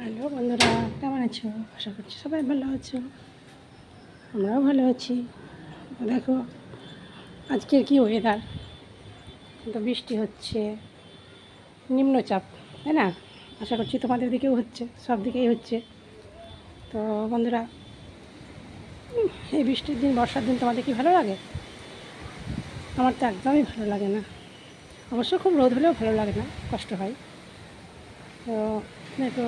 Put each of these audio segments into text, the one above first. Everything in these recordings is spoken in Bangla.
হ্যালো বন্ধুরা, কেমন আছো? আশা করছি সবাই ভালো আছো। আমরাও ভালো আছি। দেখো, আজকের কি ওয়েদার তো বৃষ্টি হচ্ছে, নিম্নচাপ, তাই না? আশা করছি তোমাদের দিকেও হচ্ছে, সব দিকেই হচ্ছে। তো বন্ধুরা, এই বৃষ্টির দিন, বর্ষার দিন তোমাদের কি ভালো লাগে? আমার তো একদমই ভালো লাগে না। অবশ্য খুব রোদ হলেও ভালো লাগে না, কষ্ট হয়। তো দেখো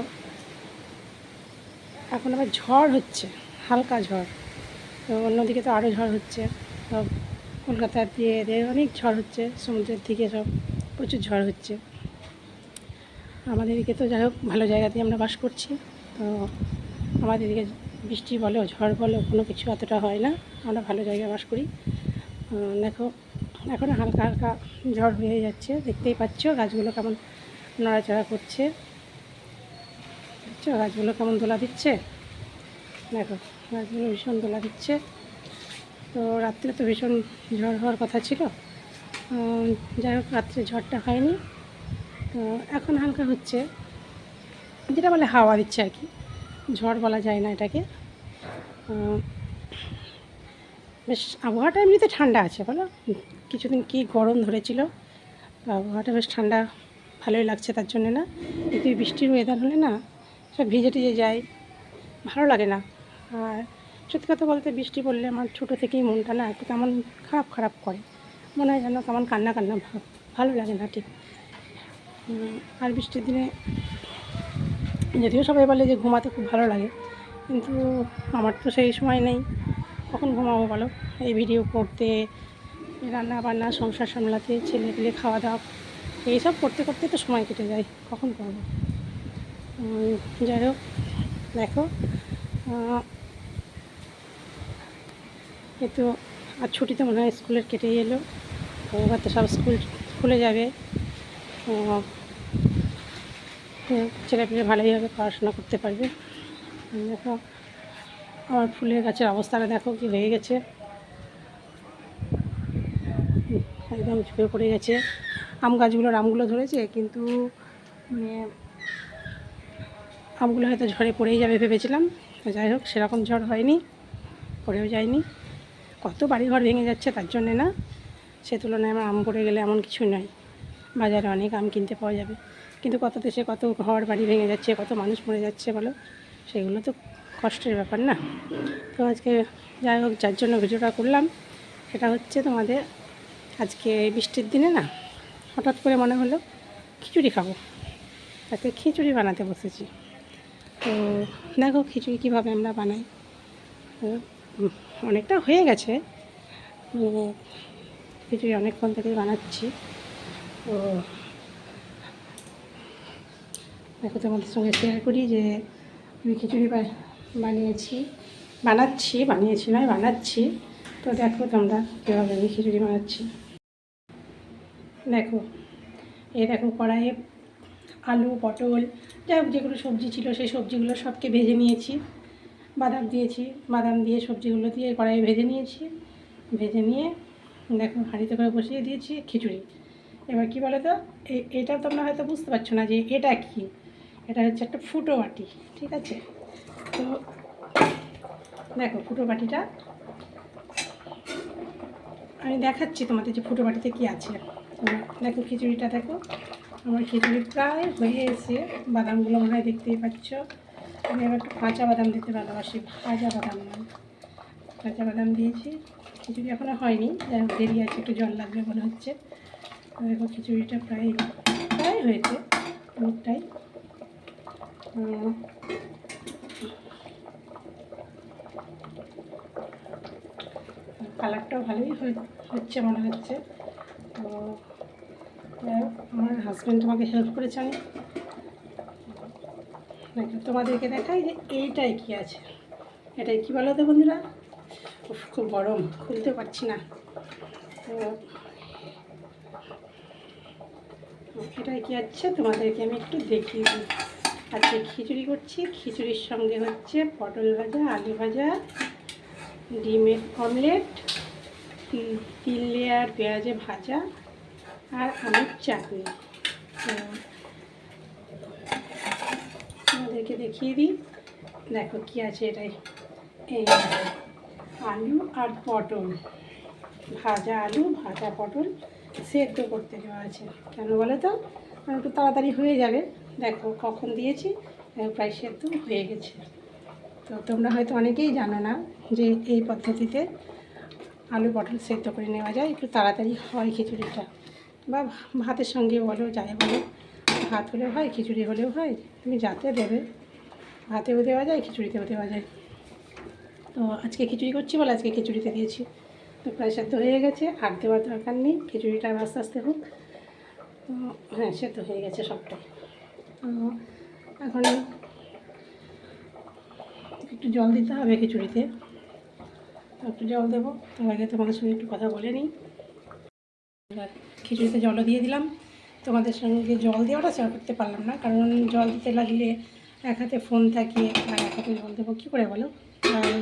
এখন আবার ঝড় হচ্ছে, হালকা ঝড়। তো অন্যদিকে তো আরও ঝড় হচ্ছে। সব কলকাতার দিয়ে এদের অনেক ঝড় হচ্ছে, সমুদ্রের দিকে সব প্রচুর ঝড় হচ্ছে। আমাদের তো যাই হোক, ভালো জায়গাতেই আমরা বাস করছি। তো আমাদের বৃষ্টি বলো, ঝড় বলো, কোনো কিছু অতটা হয় না। আমরা ভালো জায়গায় বাস করি। দেখো, এখন হালকা হালকা ঝড় হয়ে যাচ্ছে, দেখতেই পাচ্ছ গাছগুলো কেমন নড়াচড়া করছে। দেখছ? গাছগুলো কেমন দোলা দিচ্ছে? দেখো, গাছগুলো ভীষণ দোলা দিচ্ছে। তো রাত্রে তো ভীষণ ঝড় হওয়ার কথা ছিল। যাই হোক, রাত্রে ঝড়টা হয়নি। তো এখন হালকা হচ্ছে। যেটা বলে হাওয়া দিচ্ছে আর কি। ঝড় বলা যায় না এটাকে। বেশ, আবহাওয়াটা এমনিতে ঠান্ডা আছে, বলো? কিছুদিন কি গরম ধরেছিল, আবহাওয়াটা বেশ ঠান্ডা ভালোই লাগছে তার জন্যে না। কিন্তু বৃষ্টির ওয়েদার হলে না সব ভিজে টিজে যায় ভালো লাগে না। আর সত্যি কথা বলতে বৃষ্টি পড়লে আমার ছোটো থেকেই মনটা না একটু কেমন খারাপ খারাপ করে। মনে হয় যেন কেমন কান্না কান্না ভাব ভালো লাগে না ঠিক। আর বৃষ্টির দিনে যদিও সবাই বলে যে ঘুমাতে খুব ভালো লাগে, কিন্তু আমার তো সেই সময় নেই। কখন ঘুমাবো বলো? এই ভিডিও করতে, রান্না বান্না, সংসার সামলাতে ছেলে পেলে খাওয়া দাওয়া, এইসব করতে করতে তো সময় কেটে যায়। কখন করব? যাই হোক দেখো আহ, এ তো আর ছুটিতে মনে হয় স্কুলের কেটে এলো এবার তো সব স্কুল খুলে যাবে। ছেলেপেলে ভালোইভাবে পড়াশোনা করতে পারবে। দেখো আমার ফুলের গাছের অবস্থাটা দেখো কি হয়ে গেছে। একদম ঝুঁকে পড়ে গেছে। আম গাছগুলোর আমগুলো ধরেছে কিন্তু মানে আমগুলো হয়তো ঝড়ে পড়েই যাবে ভেবেছিলাম। যাই হোক, সেরকম ঝড় হয়নি, পড়েও যায়নি। কত বাড়িঘর ভেঙে যাচ্ছে তার জন্যে না, সে তুলনায় আমার আম পড়ে গেলে এমন কিছু নয়। বাজারে অনেক আম কিনতে পাওয়া যাবে। কিন্তু কত দেশে কত ঘর বাড়ি ভেঙে যাচ্ছে, কত মানুষ মরে যাচ্ছে বলো, সেগুলো তো কষ্টের ব্যাপার না। তো আজকে যাই হোক, যার জন্য ভিডিওটা করলাম, সেটা হচ্ছে তোমাদের আজকে বৃষ্টির দিনে না, হঠাৎ করে মনে হলো খিচুড়ি খাব। তাতে খিচুড়ি বানাতে বসেছি। তো দেখো খিচুড়ি কীভাবে আমরা বানাই। অনেকটা হয়ে গেছে। খিচুড়ি অনেকক্ষণ থেকেই বানাচ্ছি। তো দেখো তোমাদের সঙ্গে শেয়ার করি যে আমি খিচুড়ি বানিয়েছি। বানাচ্ছি, বানিয়েছি নয়, বানাচ্ছি। তো দেখো তোমরা কীভাবে আমি খিচুড়ি বানাচ্ছি। দেখো, এই দেখো কড়াইয়ে আলু, পটল যাই হোক যেগুলো সবজি ছিল সেই সবজিগুলো সবকে ভেজে নিয়েছি। বাদাম দিয়েছি, বাদাম দিয়ে সবজিগুলো দিয়ে কড়াইয়ে ভেজে নিয়েছি। ভেজে নিয়ে দেখো হাঁড়িতে করে বসিয়ে দিয়েছি খিচুড়ি। এবার কী বলো তো এটা তোমরা হয়তো বুঝতে পারছ না যে এটা কি? এটা হচ্ছে একটা ফুটো বাটি, ঠিক আছে? তো দেখো ফুটো বাটিটা। আমি দেখাচ্ছি তোমাদের যে ফুটো বাটিতে কী আছে। দেখো খিচুড়িটা দেখো। আমার খিচুড়ি প্রায় হয়ে এসে বাদামগুলো মনে হয় দেখতেই পাচ্ছ। আমি আবার একটু কাঁচা বাদাম দিতে ভালোবাসি। ভাজা বাদাম নয় কাঁচা বাদাম দিয়েছি। খিচুড়ি এখনও হয়নি। দেরি আছে, একটু জল লাগবে মনে হচ্ছে। দেখো, খিচুড়িটা প্রায় প্রায় হয়েছে। অনেকটাই কালারটাও ভালোই হচ্ছে মনে হচ্ছে। তো যাই আমার হাজব্যান্ড আমাকে হেল্প করেছে আমি তোমাদেরকে দেখাই যে এইটাই কি আছে? এটাই কি বলো তো বন্ধুরা? উফ, খুব গরম খুলতে পারছি না। এটাই কি আছে? তোমাদেরকে আমি একটু দেখিয়ে দিই। আজকে খিচুড়ি করছি। খিচুড়ির সঙ্গে হচ্ছে পটল ভাজা আলু ভাজা ডিমের অমলেট তিল লেয়ার পেঁয়াজে ভাজা। আর আলুর চাটনি। তো তোমাদেরকে দেখিয়ে দিই। দেখো কি আছে এটাই। এই আলু আর পটল। ভাজা আলু, ভাজা পটল সেদ্ধ করতে দেওয়া আছে। কেন বলো তো? একটু তাড়াতাড়ি হয়ে যাবে। দেখো কখন দিয়েছি প্রায় সেদ্ধ হয়ে গেছে। তো তোমরা হয়তো অনেকেই জানো না যে এই পদ্ধতিতে আলু পটল সেদ্ধ করে নেওয়া যায়। একটু তাড়াতাড়ি হয় খিচুড়িটা। বা ভাতের সঙ্গে বলো যাই বলো। ভাত হলেও হয়, খিচুড়ি হলেও হয়, তুমি যাতে দেবে। ভাতেও দেওয়া যায়, খিচুড়িতেও দেওয়া যায়। তো আজকে খিচুড়ি করছি বলে আজকে খিচুড়িতে দিয়েছি। তো প্রায় সেদ্ধ হয়ে গেছে, আর দেওয়ার দরকার নেই। খিচুড়িটা আস্তে আস্তে হোক। তো হ্যাঁ সেদ্ধ হয়ে গেছে সবটাই তো এখন একটু জল দিতে হবে খিচুড়িতে। একটু জল দেবো, তার আগে তোমাদের সঙ্গে একটু কথা বলে নিই। এবার খিচুড়িতে জলও দিয়ে দিলাম। তোমাদের সঙ্গে জল দেওয়াটা শেয়ার করতে পারলাম না, কারণ জল দিতে লাগলে এক হাতে ফোন থাকে আর এক হাতে জল দেবো। কী করে বলো? তাই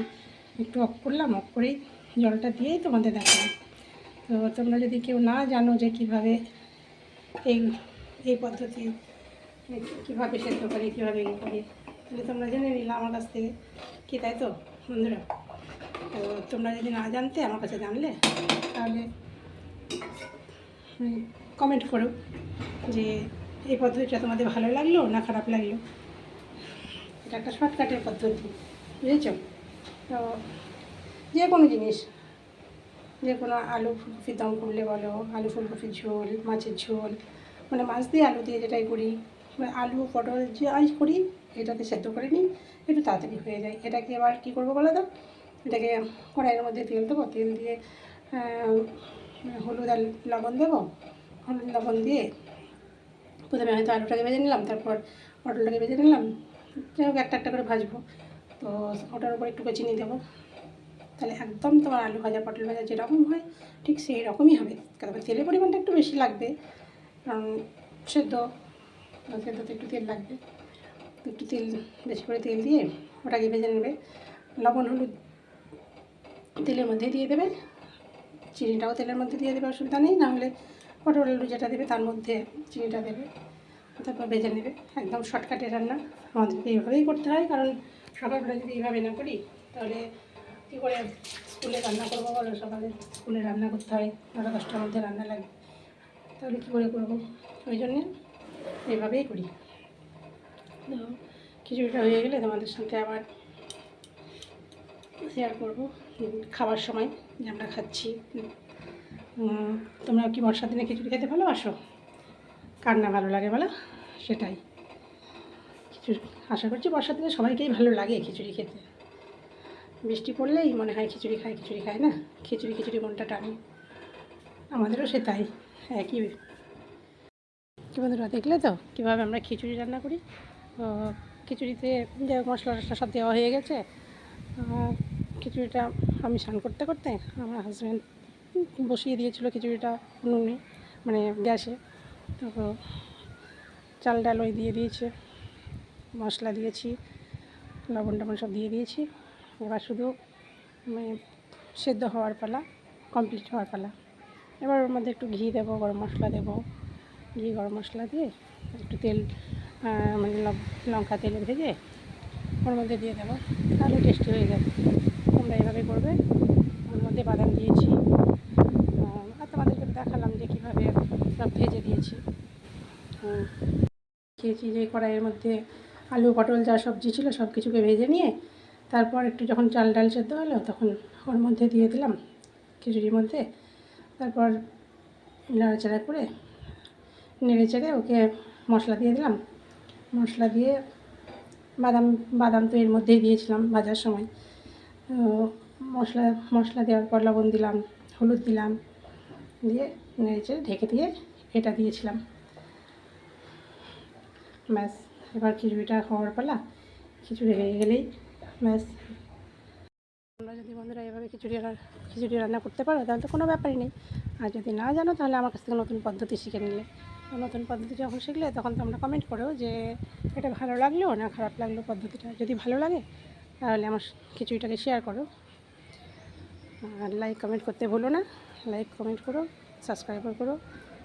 একটু অফ করলাম অফ করেই জলটা দিয়েই তোমাদের দেখালাম। তো তোমরা যদি কেউ না জানো যে কীভাবে এই এই পদ্ধতি, কীভাবে সেদ্ধ করে, কীভাবে ইয়ে করে, তাহলে তোমরা জেনে নিলে আমার কাছ থেকে। কী তাই তো, বন্ধুরা? তো তোমরা যদি না জানতে আমার কাছে জানলে, তাহলে কমেন্ট করো যে এই পদ্ধতিটা তোমাদের ভালো লাগল না খারাপ লাগল? এটা একটা শর্টকাটের পদ্ধতি, বুঝেছ? তো যে কোনো জিনিস, যে কোনো আলু ফুলকপির দম করলে বলো, আলু ফুলকপির ঝোল, মাছের ঝোল মানে মাছ দিয়ে আলু দিয়ে যেটাই করি বা আলু, পটল যে আই করি, এটাতে সেদ্ধ করে নিই, একটু তাড়াতাড়ি হয়ে যায়। এটাকে আবার কী করব বলো তো? এটাকে কড়াইয়ের মধ্যে তেল দেবো, তেল দিয়ে হলুদ আর লবণ দেবো? হলুদ, লবণ দিয়ে প্রথমে হয়তো আলুটাকে ভেজে নিলাম, তারপর পটলটাকে ভেজে নিলাম। যাই হোক, একটা একটা করে ভাজবো। তো ওটার উপর একটু চিনি দেবো। তাহলে একদম তোমার আলু ভাজা, পটল ভাজা যেরকম হয়, ঠিক সেই রকমই হবে তবে তেলের পরিমাণটা একটু বেশি লাগবে, কারণ সেদ্ধ, সেদ্ধতে একটু তেল লাগবে। একটু তেল, বেশি করে তেল দিয়ে ওটাকে ভেজে নেবে। লবণ, হলুদ তেলের মধ্যে দিয়ে দেবে। চিনিটাও তেলের মধ্যে দিয়ে দেবে, অসুবিধা নেই। নাহলে পটল আলু যেটা দেবে তার মধ্যে চিনিটা দেবে, তারপর ভেজে নেবে। একদম শর্টকাটে রান্না। আমাদেরকে এইভাবেই করতে হয়, কারণ সকালবেলা যদি এইভাবে না করি, তাহলে কী করে স্কুলে রান্না করব বলো? সকালে স্কুলে রান্না করতে হয় নটা দশটার মধ্যে রান্না লাগে। তাহলে কী করে করব? ওই জন্যে এইভাবেই করি। তো খিচুড়িটা হয়ে গেলে তোমাদের সাথে আবার শেয়ার করব। খাবার সময় যে আমরা খাচ্ছি। তোমরা কি বর্ষার দিনে খিচুড়ি খেতে ভালোবাসো? কার না ভালো লাগে বলো? সেটাই। খিচুড়ি, আশা করছি বর্ষার দিনে সবাইকেই ভালো লাগে খিচুড়ি খেতে। বৃষ্টি পড়লেই মনে হয় খিচুড়ি খায় খিচুড়ি খায় না? খিচুড়ি খিচুড়ি মনটা টানে। আমাদেরও সে তাই একই। কি বন্ধুরা, দেখলে তো? কীভাবে আমরা খিচুড়ি রান্না করি? খিচুড়িতে মশলা টশলা সব দেওয়া হয়ে গেছে। খিচুড়িটা আমি স্নান করতে করতে আমার হাজব্যান্ড বসিয়ে দিয়েছিল খিচুড়িটা উনুনে মানে গ্যাসে। তো চাল ডাল ওই দিয়ে দিয়েছে, মশলা দিয়েছি, লবণ টবণ সব দিয়ে দিয়েছি। এবার শুধু মানে সেদ্ধ হওয়ার পালা কমপ্লিট হওয়ার পালা। এবার ওর মধ্যে একটু ঘি দেবো, গরম মশলা দেবো। ঘি, গরম মশলা দিয়ে একটু তেল মানে লঙ্কা তেলে ভেজে ওর মধ্যে দিয়ে দেবো, তাহলে টেস্টি হয়ে যাবে। তোমরা এভাবে করবে। ওর মধ্যে বাদাম দিয়েছি। আর তোমাদেরকে দেখালাম যে কীভাবে সব ভেজে দিয়েছি। খেয়েছি যে কড়াইয়ের মধ্যে আলু, পটল, যা সবজি ছিল সব কিছুকে ভেজে নিয়ে, তারপর একটু যখন চাল ডাল সেদ্ধ হলো তখন ওর মধ্যে দিয়ে দিলাম খিচুড়ির মধ্যে। তারপর নাড়াচাড়া করে নেড়ে চেড়ে ওকে মশলা দিয়ে দিলাম। মশলা দিয়ে বাদাম বাদাম তো এর মধ্যেই দিয়েছিলাম ভাজার সময়। মশলা মশলা দেওয়ার পর লবণ দিলাম, হলুদ দিলাম, দিয়ে নেড়ে চেড়ে ঢেকে দিয়ে এটা দিয়েছিলাম। ব্যাস, এবার খিচুড়িটা খাওয়ার পালা, খিচুড়ি হয়ে গেলেই ব্যাস। তোমরা যদি বন্ধুরা এভাবে খিচুড়ি খিচুড়ি রান্না করতে পারো, তাহলে তো কোনো ব্যাপারই নেই। আর যদি না জানো, তাহলে আমার কাছ থেকে নতুন পদ্ধতি শিখে নিলে। নতুন পদ্ধতি যখন শিখলে, তখন তোমরা কমেন্ট করো যে এটা ভালো লাগল না খারাপ লাগল পদ্ধতিটা। যদি ভালো লাগে তাহলে আমার খিচুড়িটাকে শেয়ার করো। আর লাইক কমেন্ট করতে ভুলো না। লাইক কমেন্ট করো সাবস্ক্রাইবার করো।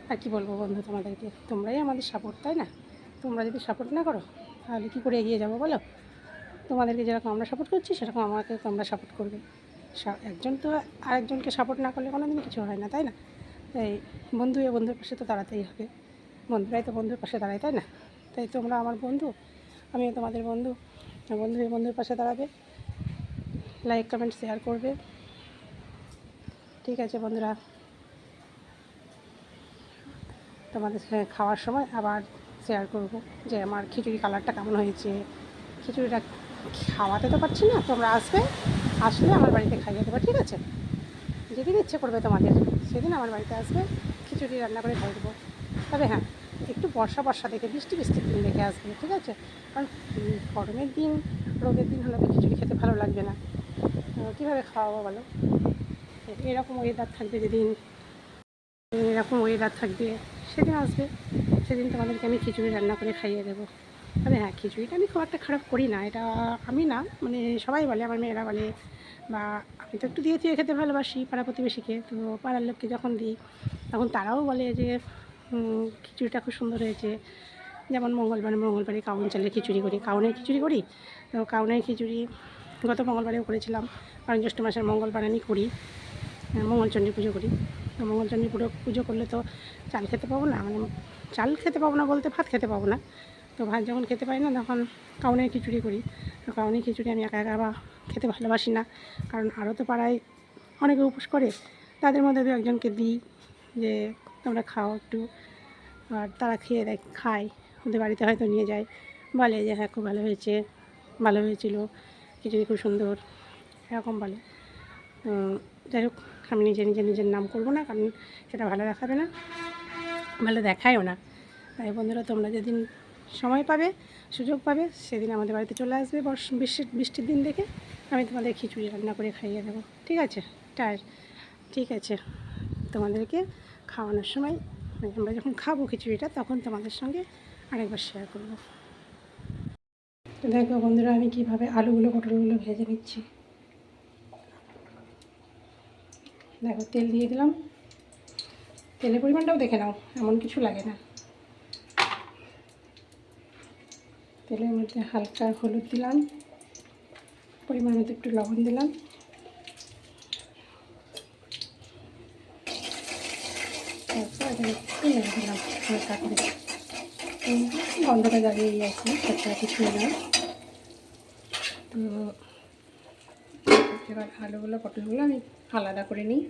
আর কি বলব বন্ধু তোমাদেরকে? তোমরাই আমাদের সাপোর্ট তাই না? তোমরা যদি সাপোর্ট না করো, তাহলে কী করে এগিয়ে যাব বলো? তোমাদেরকে যেরকম আমরা সাপোর্ট করছি, সেরকম আমাকে তোমরা সাপোর্ট করবে। একজন তো আরেকজনকে সাপোর্ট না করলে কোনো দিন কিছু হয় না, তাই না? তাই বন্ধু এ বন্ধুর পাশে তো দাঁড়াতেই হবে। বন্ধুরাই তো বন্ধুর পাশে দাঁড়ায়, তাই না? তাই তোমরা আমার বন্ধু, আমিও তোমাদের বন্ধু। আর বন্ধু বন্ধুর পাশে দাঁড়াবে। লাইক কমেন্ট শেয়ার করবে। ঠিক আছে বন্ধুরা। তোমাদের খাওয়ার সময় আবার শেয়ার করব যে আমার খিচুড়ি কালারটা কেমন হয়েছে। খিচুড়িটা খাওয়াতে তো পারছি না, তোমরা আসবে, আসলে আমার বাড়িতে খাইয়ে দেবো, ঠিক আছে? যেদিন ইচ্ছে করবে তোমাদের, সেদিন আমার বাড়িতে আসবে, খিচুড়ি রান্না করে খাইয়ে দেবো। তবে হ্যাঁ বর্ষা বর্ষা দেখে, বৃষ্টি বৃষ্টির দিন দেখে আসবে ঠিক আছে? কারণ গরমের দিন, রোদের দিন হলে তো খিচুড়ি খেতে ভালো লাগবে না। কীভাবে খাওয়াবো বলো? এরকম ওয়েদার থাকবে যেদিন, এরকম ওয়েদার থাকবে। সেদিন আসবে সেদিন তোমাদেরকে আমি খিচুড়ি রান্না করে খাইয়ে দেবো। তবে হ্যাঁ খিচুড়িটা আমি খুব একটা খারাপ করি না, এটা আমি না মানে সবাই বলে, আমার মেয়েরা বলে, বা আমি তো একটু দিয়ে দিয়ে খেতে ভালোবাসি পাড়া প্রতিবেশীকে, তো পাড়ার লোককে যখন দিই, তখন তারাও বলে যে খিচুড়িটা খুব সুন্দর হয়েছে। যেমন মঙ্গলবার মঙ্গলবারে কাউন চালের খিচুড়ি করি, কাউনের খিচুড়ি করি? তো কাউনের খিচুড়ি গত মঙ্গলবারেও করেছিলাম। কারণ জ্যৈষ্ঠ মাসের মঙ্গলবার আমি করি মঙ্গলচণ্ডী পুজো করি। তো মঙ্গলচণ্ডী পুজো পুজো করলে তো চাল খেতে পাবো না? মানে চাল খেতে পাবো না বলতে ভাত খেতে পাবো না। তো ভাত যখন খেতে পারি না, তখন কাউনের খিচুড়ি করি। তো কাউনের খিচুড়ি আমি একা একা বা খেতে ভালোবাসি না। কারণ আরও তো পাড়ায় অনেকে উপোস করে, তাদের মধ্যে দু একজনকে দিই যে তোমরা খাও একটু। আর তারা খেয়ে দেয়, খায়। ওদের বাড়িতে হয়তো নিয়ে যায়। বলে যে হ্যাঁ খুব ভালো হয়েছে। ভালো হয়েছিল। খিচুড়ি খুব সুন্দর। এরকম বলে। যাই হোক, আমি নিজে নিজে নিজের নাম করব না, কারণ সেটা ভালো দেখাবে না। ভালো দেখায়ও না। তাই বন্ধুরা, তোমরা যেদিন সময় পাবে, সুযোগ পাবে, সেদিন আমাদের বাড়িতে চলে আসবে বর্ষ বৃষ্টির বৃষ্টির দিন দেখে। আমি তোমাদের খিচুড়ি রান্না করে খাইয়ে দেবো। ঠিক আছে? টায়ার ঠিক আছে। তোমাদেরকে খাওয়ানোর সময় মানে আমরা যখন খাব খিচুড়িটা, তখন তোমাদের সঙ্গে আরেকবার শেয়ার করব। তো দেখো বন্ধুরা, আমি কীভাবে আলুগুলো, পটলগুলো ভেজে নিচ্ছি। দেখো, তেল দিয়ে দিলাম। তেলের পরিমাণটাও দেখে নাও, এমন কিছু লাগে না। তেলের মধ্যে হালকা হলুদ দিলাম। পরিমাণ মতো একটু লবণ দিলাম। এখানে একটু নেড়ে দিলাম দাঁড়িয়ে আছে তাছাড়া কিছুই না তো এবার আলুগুলো পটলগুলো আমি আলাদা করে নিই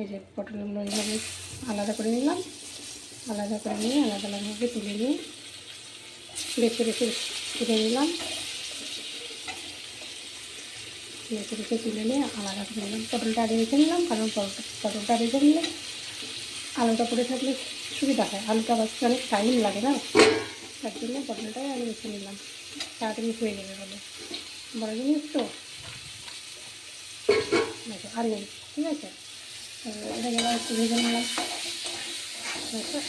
এই যে পটলগুলো এইভাবে আলাদা করে নিলাম, আলাদা করে নিয়ে আলাদা আলাদাভাবে তুলে নিয়ে বেছে বেছে তুলে নিলাম। বেছে বেছে তুলে নিয়ে আলাদা করে নিলাম। পটলটা রেখে নিলাম, কারণ পটলটা রেখে নিলে আলুটা পড়ে থাকলে সুবিধা হয়। আলুটা বাঁচতে অনেক টাইম লাগে না? তার জন্য পটলটাই আমি বেছে নিলাম। তাড়াতাড়ি হয়ে যাবে বলে। বড় জিনিস তো? আর নেই, ঠিক আছে? তো এটা গেলে একটু ভেজে নিলাম।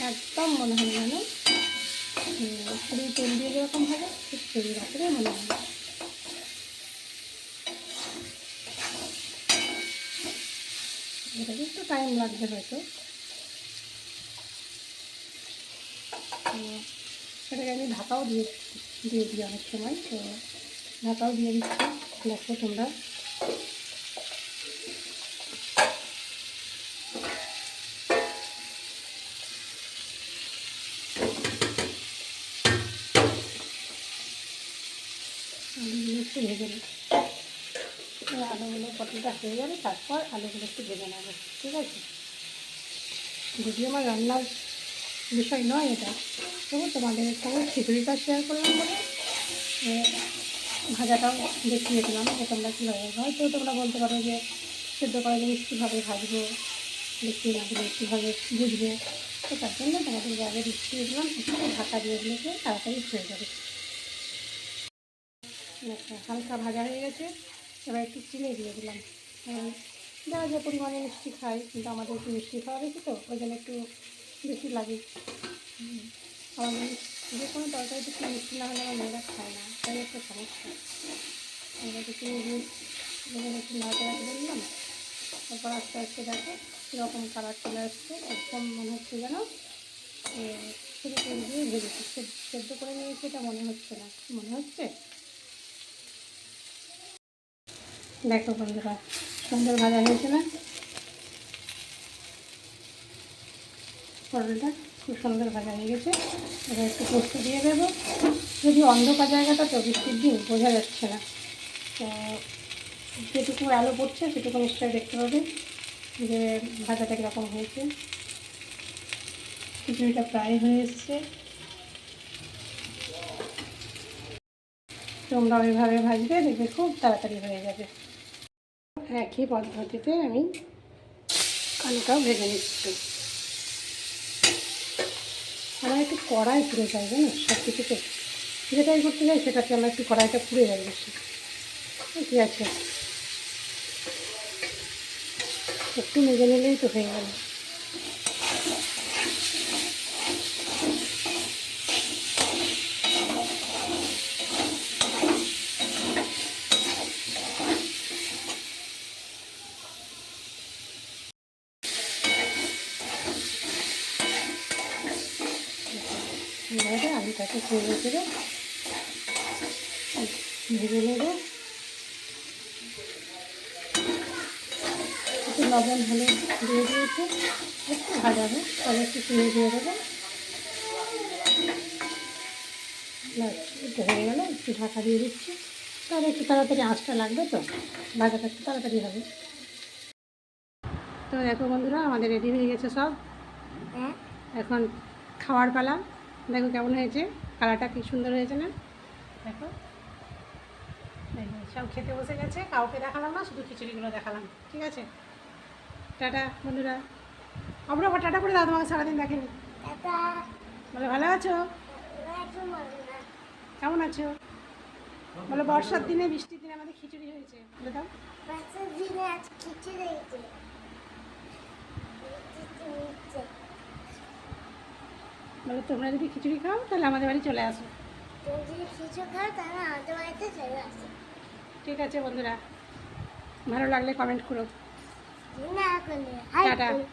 একদম মনে হয় যেন পুরো তেল দিয়ে যেরকম হবে ঠিক সেই মনে হয় এটা একটু টাইম লাগবে হয়তো। সেটাকে আমি ঢাকাও দিয়ে দিয়ে দিই অনেক সময়। তো ঢাকাও দিয়ে দিচ্ছি। দেখো তোমরা। আলুগুলো একটু ভেজে এই আলুগুলো পটলটা হয়ে যাবে তারপর আলুগুলো একটু ভেজে নেব। ঠিক আছে? যদিও আমার রান্নার বিষয় নয় এটা। তবু তোমাদের সঙ্গে খিচুড়িটা শেয়ার করলাম বলে ভাজাটাও দেখিয়ে দিলাম যে তোমরা কীভাবে হয়তো তোমরা বলতে পারো যে সেদ্ধ করা জিনিস কীভাবে ভাজবো দেখিয়ে না কীভাবে বুঝবে। তো তার জন্য তোমাদের আগে দেখিয়ে দিলাম, একটু ঢাকা দিয়ে দিলে তাড়াতাড়ি হয়ে যাবে। হালকা ভাজা হয়ে গেছে, এবার একটু চিনি দিয়ে দিলাম। যারা যে পরিমাণে মিষ্টি খায় কিন্তু আমাদের একটু মিষ্টি খাওয়া বেশি তো, ওই জন্য একটু বেশি লাগে। আমাদের যে কোনো তরকারিতে একটু মিষ্টি না হলে আমার মেয়েরা খায় না, তাই একটা সমস্যা। আমরা একটু এখানে একটু নাড়াচাড়া করে দিলাম তারপর আস্তে আস্তে দেখো কীরকম কালার চলে আসছে, একদম মনে হচ্ছে যেন শুধু তেল দিয়ে ভেজেছি। সেদ্ধ করে নিয়েছি এটা মনে হচ্ছে না। মনে হচ্ছে? দেখো বন্ধুরা, সুন্দর ভাজা হয়েছে না? পটলটা খুব সুন্দর ভাজা হয়ে গেছে। এবার একটু পোস্ত দিয়ে দেবো। যদি অন্ধকার জায়গাটা তো বৃষ্টির দিন বোঝা যাচ্ছে না। তো যেটুকু আলো পড়ছে সেটুকু নিশ্চয়ই দেখতে পাবে যে ভাজাটা কীরকম হয়েছে। খিচুড়িটা প্রায় হয়ে এসছে। তোমরা ওইভাবে ভাজবে, দেখবে খুব তাড়াতাড়ি হয়ে যাবে। একই পদ্ধতিতে আমি কানটাও ভেজে নিচ্ছি আমার একটু কড়াই পুড়ে যায় জানো সব কিছুতে। যেটাই করতে যাই সেটাতে আমার একটু কড়াইটা পুড়ে যায় বেশি। ঠিক আছে। একটু মেজে নিলেই তো হয়ে গেল এইভাবে আলুটাকে ছেড়ে ছেড়ে ভেজে নেব। একটু লবণ হলে দিয়ে দিয়েছে। একটু ভাজাবো তাহলে একটু চিনি দিয়ে দেবো। একটু হয়ে গেলে। একটু ঢাকা দিয়ে দিচ্ছি। তাহলে একটু তাড়াতাড়ি আঁচটা লাগবে তো। ভাজাটা একটু তাড়াতাড়ি হবে। তো দেখো বন্ধুরা আমাদের রেডি হয়ে গেছে সব। হ্যাঁ। এখন খাওয়ার পালা। দেখো কেমন হয়েছে। কালারটা কি সুন্দর হয়েছে না? দেখো। দেখো, সব খেতে বসে গেছে কাউকে দেখালাম না শুধু খিচুড়িগুলো দেখালাম ঠিক আছে? টাটা বন্ধুরা। আমরা আবার টাটা করে দাও তোমাকে সারাদিন দেখেনি। বলে ভালো আছো? কেমন আছো? বলে বর্ষার দিনে বৃষ্টির দিনে আমাদের খিচুড়ি হয়েছে। বলে দাও। খিচুড়ি হয়েছে। বলে তোমরা যদি খিচুড়ি খাও তাহলে আমাদের বাড়ি চলে আসো ঠিক আছে বন্ধুরা ভালো লাগলে কমেন্ট করো টাটা। করো।